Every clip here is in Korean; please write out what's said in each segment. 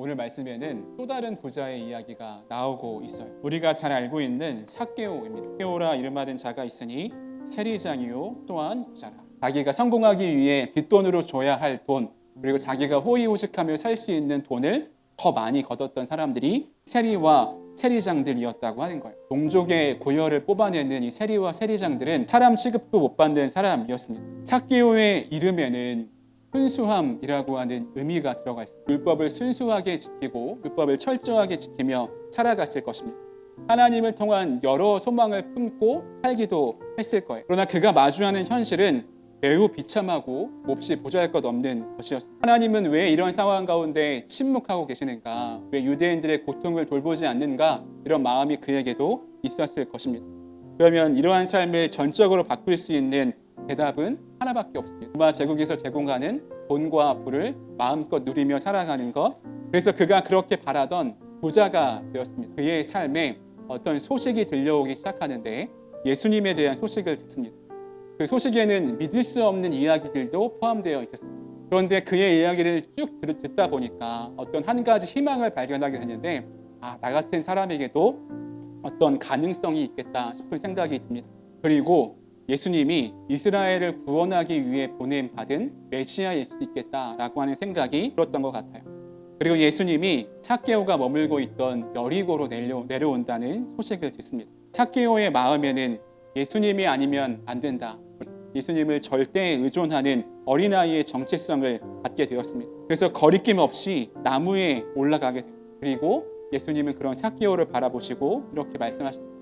오늘 말씀에는 또 다른 부자의 이야기가 나오고 있어요. 우리가 잘 알고 있는 삭개오입니다. 삭개오라 이름받은 자가 있으니 세리장이요 또한 부자라. 자기가 성공하기 위해 뒷돈으로 줘야 할 돈, 그리고 자기가 호의호식하며 살 수 있는 돈을 더 많이 거뒀던 사람들이 세리와 세리장들이었다고 하는 거예요. 동족의 고열을 뽑아내는 이 세리와 세리장들은 사람 취급도 못 받는 사람이었습니다. 삭개오의 이름에는 순수함이라고 하는 의미가 들어가 있습니다. 율법을 순수하게 지키고 율법을 철저하게 지키며 살아갔을 것입니다. 하나님을 통한 여러 소망을 품고 살기도 했을 거예요. 그러나 그가 마주하는 현실은 매우 비참하고 몹시 보잘 것 없는 것이었습니다. 하나님은 왜 이런 상황 가운데 침묵하고 계시는가? 왜 유대인들의 고통을 돌보지 않는가? 이런 마음이 그에게도 있었을 것입니다. 그러면 이러한 삶을 전적으로 바꿀 수 있는 대답은 하나밖에 없습니다. 로마 제국에서 제공하는 돈과 부를 마음껏 누리며 살아가는 것. 그래서 그가 그렇게 바라던 부자가 되었습니다. 그의 삶에 어떤 소식이 들려오기 시작하는데 예수님에 대한 소식을 듣습니다. 그 소식에는 믿을 수 없는 이야기들도 포함되어 있었습니다. 그런데 그의 이야기를 쭉 들- 듣다 보니까 어떤 한 가지 희망을 발견하게 되는데 아, 나 같은 사람에게도 어떤 가능성이 있겠다 싶은 생각이 듭니다. 그리고 예수님이 이스라엘을 구원하기 위해 보냄 받은 메시아일 수 있겠다라고 하는 생각이 들었던 것 같아요. 그리고 예수님이 삭개오가 머물고 있던 여리고로 내려, 내려온다는 소식을 듣습니다. 삭개오의 마음에는 예수님이 아니면 안 된다. 예수님을 절대 의존하는 어린아이의 정체성을 갖게 되었습니다. 그래서 거리낌 없이 나무에 올라가게 됩니다. 그리고 예수님은 그런 삭개오를 바라보시고 이렇게 말씀하십니다.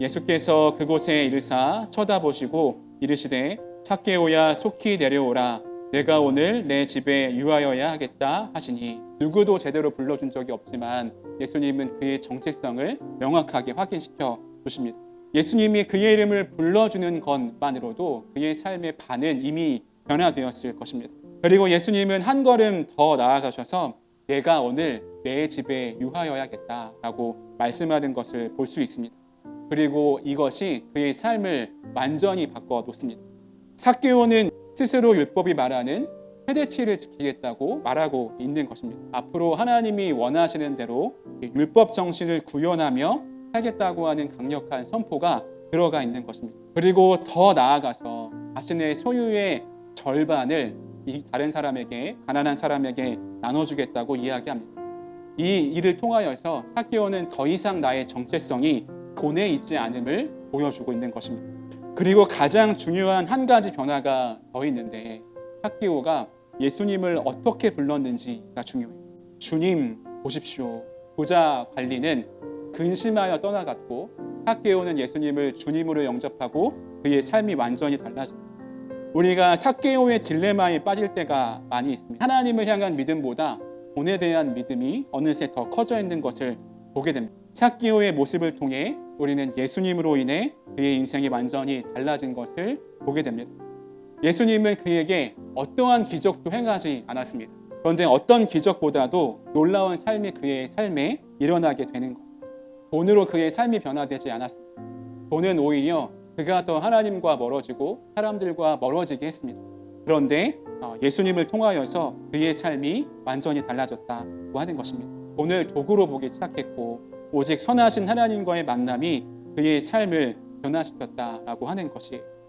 예수께서 그곳에 이르사 쳐다보시고 이르시되 삭개오야 속히 내려오라 내가 오늘 내 집에 유하여야 하겠다 하시니 누구도 제대로 불러준 적이 없지만 예수님은 그의 정체성을 명확하게 확인시켜 주십니다. 예수님이 그의 이름을 불러주는 것만으로도 그의 삶의 반은 이미 변화되었을 것입니다. 그리고 예수님은 한 걸음 더 나아가셔서 내가 오늘 내 집에 유하여야겠다라고 말씀하는 것을 볼 수 있습니다. 그리고 이것이 그의 삶을 완전히 바꿔 놓습니다. 삭개오는 스스로 율법이 말하는 최대치를 지키겠다고 말하고 있는 것입니다. 앞으로 하나님이 원하시는 대로 율법 정신을 구현하며 살겠다고 하는 강력한 선포가 들어가 있는 것입니다. 그리고 더 나아가서 자신의 소유의 절반을 이 다른 사람에게 가난한 사람에게 나눠주겠다고 이야기합니다. 이 일을 통하여서 삭개오는 더 이상 나의 정체성이 돈에 있지 않음을 보여주고 있는 것입니다. 그리고 가장 중요한 한 가지 변화가 더 있는데 삭개오가 예수님을 어떻게 불렀는지가 중요해요. 주님 보십시오. 부자 관리는 근심하여 떠나갔고 삭개오는 예수님을 주님으로 영접하고 그의 삶이 완전히 달라집니다. 우리가 삭개오의 딜레마에 빠질 때가 많이 있습니다. 하나님을 향한 믿음보다 돈에 대한 믿음이 어느새 더 커져 있는 것을 보게 됩니다. 삭개오의 모습을 통해 우리는 예수님으로 인해 그의 인생이 완전히 달라진 것을 보게 됩니다. 예수님은 그에게 어떠한 기적도 행하지 않았습니다. 그런데 어떤 기적보다도 놀라운 삶이 그의 삶에 일어나게 되는 것. 돈으로 그의 삶이 변화되지 않았습니다. 돈은 오히려 그가 더 하나님과 멀어지고 사람들과 멀어지게 했습니다. 그런데 어, 예수님을 통하여서 그의 삶이 완전히 달라졌다고 하는 것입니다. 돈을 도구로 보기 시작했고 오직 선하신 하나님과의 만남이 그의 삶을 변화시켰다라고 하는 것이에요.